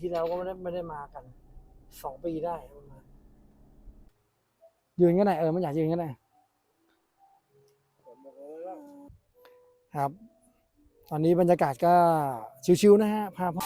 ที่แล้วก็ไม่ได้ไม่ได้มากันสองปีได้ประมาณยืนก็ได้เออไม่อยากยืนก็ได้ครับ ตอนนี้บรรยากาศก็ชิวๆนะฮะพาพ่อ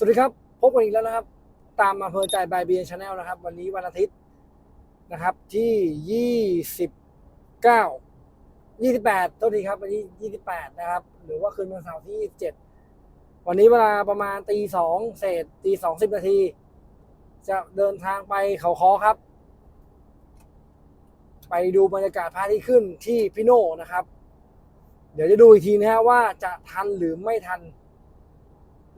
สวัสดีครับพบกันอีกแล้วนะครับ ตามมาเพอใจบายเบียร์ชาแนลนะครับ วันนี้วันอาทิตย์นะครับ ที่ยี่สิบเก้ายี่สิบแปดต้นทีครับ วันนี้ยี่สิบแปดนะครับ หรือว่าคืนวันเสาร์ที่ยี่สิบเจ็ดวันนี้เวลาประมาณตีสองเศษตีสองสิบนาที จะเดินทางไปเขาคอครับ ไปดูบรรยากาศพระอาที่ขึ้นที่พิโน่นะครับ เดี๋ยวจะดูอีกทีนะฮะว่าจะทันหรือไม่ทัน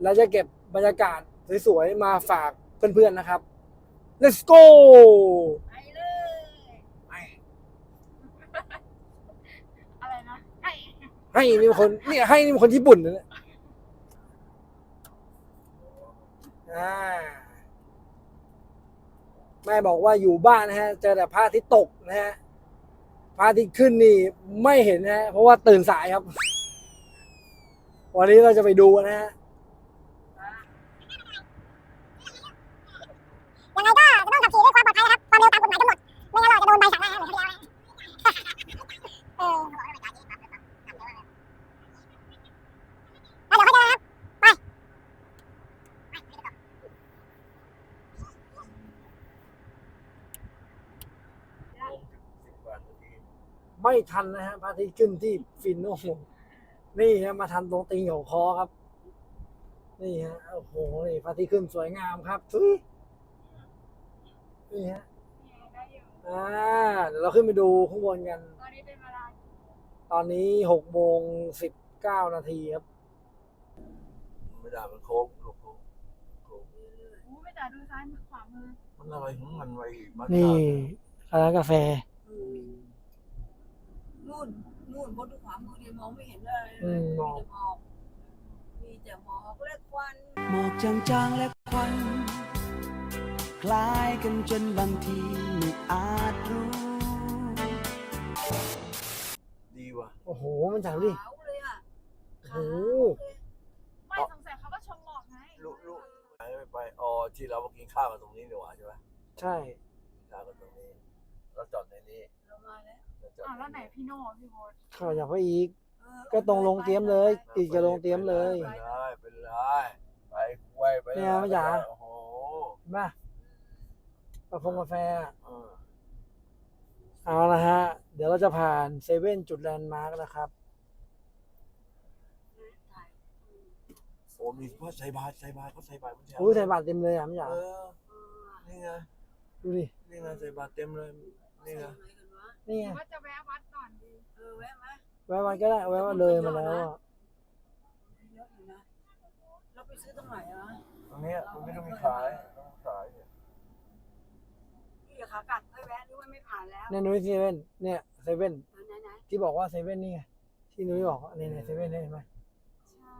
เราจะเก็บ บรรยากาศสวยๆมาฝากเพื่อนๆนะครับ let's go ไปเลยอะไรนะให้ให้นี่เป็นคนเนี่ยให้นี่เป็นคนญี่ปุ่นนะเนี่ยอ่าแม่บอกว่าอยู่บ้านนะฮะ เจอแต่พระอาทิตย์ตกนะฮะพระอาทิตย์ขึ้นนี่ไม่เห็นนะฮะเพราะว่าตื่นสายครับ วันนี้เราจะไปดูนะฮะ ยังไงก็จะต้องขับขี่ด้วย ความปลอดภัยวามเร็วตามกฎหมายกำหนดไม่งั้นเราจะโดนใบสั่งได้เหมือนคดีเอาเออแล้วเดี๋ยวเขาจะนะครับไปไม่ทันนะฮะพระอาทิตย์ขึ้นที่ฟินโน่นี่ฮะมาทันตรงตีนของคอครับ นี่ฮะโอ้โหนี่พระอาทิตย์ขึ้นสวยงามครับทุยนี่ฮะ อยู่อ่าเดี๋ยวเราขึ้นไปดูข้างบนกัน ตอนนี้เป็นเวลาตอนนี้หกโมงสิบเก้านาทีครับ ไม่ได้มันโค้งลูกโค้งโค้งอู้ไม่จ่ายดูซ้ายมือขวามือมันอะไรของมันไว้อีกบ้านี่ร้านกาแฟนู่นนู่นบนขวามือเดียวมองไม่เห็นเลยอืม มีแต่หมอกมีแต่หมอกและควัน หมอกจางๆและควัน คล้ายกันจนบางทีไม่อา โอ้โหมันจังดิ ขาวเลยอะโอ้โห ไม่สงสัยเขาก็ชมหมอกไงลูกลูกไหนไม่ไปอ๋อที่เรามากินข้าวกันตรงนี้ดีกว่าใช่ไหมใช่ กินข้าวกันตรงนี้เราจอดในนี้เรามาแล้วเราจอดอ้าวแล้วไหนพี่โน่พี่โบ๊ทเข้าอยากไปอีก เออก็ตรงลงเตรียมเลย อีกจะลงเตรียมเลย ไปเลยไปเลยไปไว้ไปเนี่ยไม่อยากโอ้โหเห็นป่ะกาแฟกาแฟอะเออเอาละฮะ เดี๋ยวเราจะผ่านเซเว่นจุดแลนด์มาร์กนะครับ อ้มีพ่อใส่บาตรใส่บาตรเขาใส่บาตรมันแถวอุ้ยใส่บาตรเต็มเลยอะไม่อยากเออนี่ไงดูดินี่ไงใส่บาตรเต็มเลยนี่ไงใส่ไหนกันวะนี่ไงว่าจะแวะวัดก่อนดีเออแวะไหมแวะวันก็ได้แวะวันเลยมาแล้วอะเยอะอยู่นะเราไปซื้อตรงไหนอะตรงเนี้ยตรงนี้ต้องมีขายต้องขายเนี่ยนี่ขากลับค่อยแวะนึกว่าไม่ผ่านแล้วเนี่ยนุ้ยเซเว่นเนี่ยเซเว่นเออไหนไหนที่บอกว่าเซเว่นนี่ไงที่นุ้ยบอกนี่เนี่ยเซเว่นเห็นไหม ใช่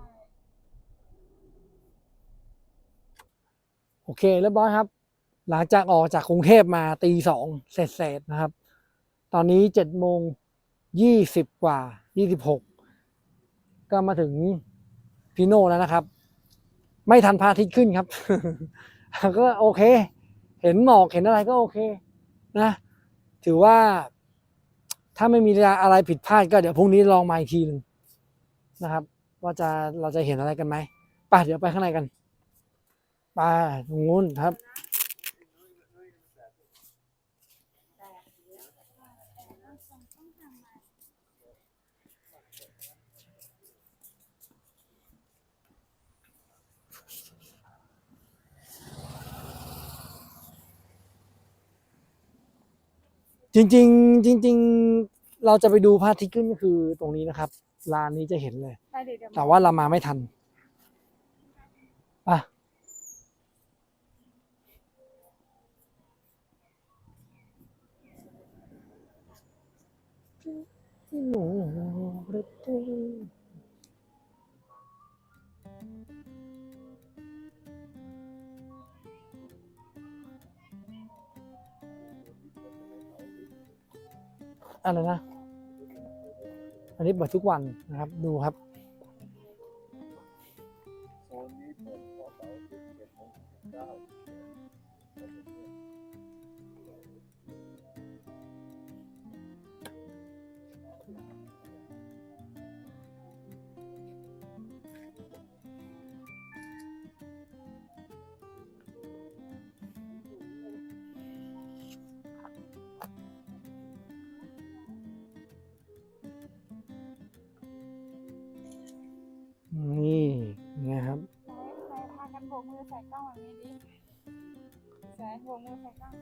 โอเคเรียบร้อยครับ หลังจากออกจากกรุงเทพมาตีสองเสร็จๆนะครับ ตอนนี้เจ็ดโมงยี่สิบกว่ายี่สิบหกก็มาถึงพีโน่แล้วนะครับ ไม่ทันพระอาทิตย์ขึ้นครับ ก็โอเค เห็นหมอกเห็นอะไรก็โอเค นะ ถือว่าถ้าไม่มีอะไรผิดพลาดก็เดี๋ยวพรุ่งนี้ลองมาอีกทีหนึ่งนะครับ ว่าจะเราจะเห็นอะไรกันไหมไปเดี๋ยวไปข้างในกัน ไปตรงนู้นครับ จริงๆ จริง ๆ เราจะไปดูพระอาทิตย์ขึ้นก็คือตรงนี้นะครับลานนี้จะเห็นเลยไปเดี๋ยวเดี๋ยวแต่ว่าเรามาไม่ทัน อะไรนะ อันนี้เปิดทุกวันนะครับ ดูครับ ใส่กล้องแบบนี้ดิใส่โบกมือใส่กล้อง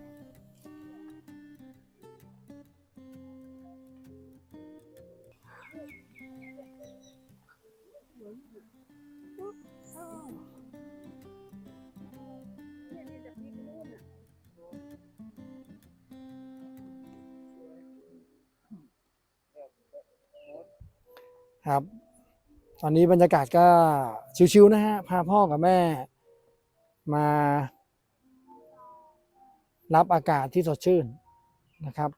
ครับ ตอนนี้บรรยากาศก็ชิวๆนะฮะ พาพ่อกับแม่ มารับอากาศที่สดชื่นนะครับ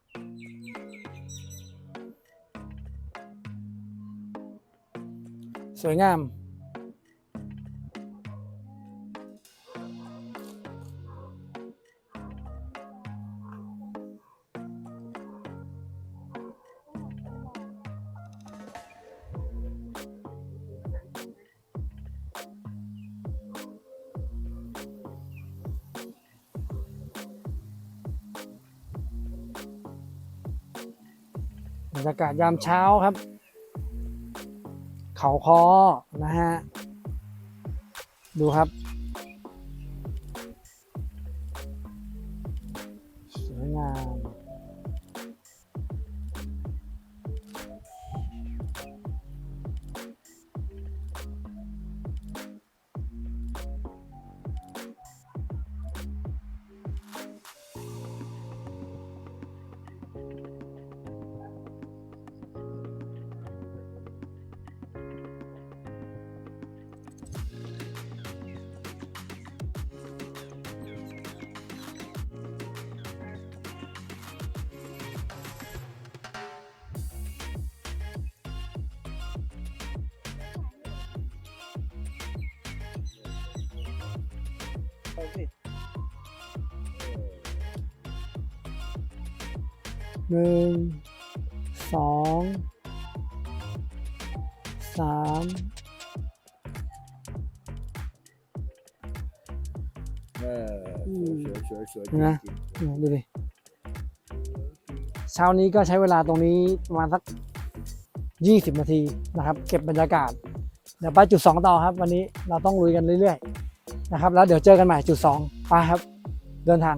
สวยงาม บรรยากาศยามเช้าครับ เขาคอนะฮะ ดูครับ หนึ่งสองสามเออสวยสวยสวยนะดูดิเช้านี้ก็ใช้เวลาตรงนี้ประมาณสักยี่สิบนาทีนะครับ เก็บบรรยากาศ เดี๋ยวไปจุดสองต่อครับ วันนี้เราต้องลุยกันเรื่อยๆ นะครับ แล้วเดี๋ยวเจอกันใหม่จุดสองไปครับ เดินทาง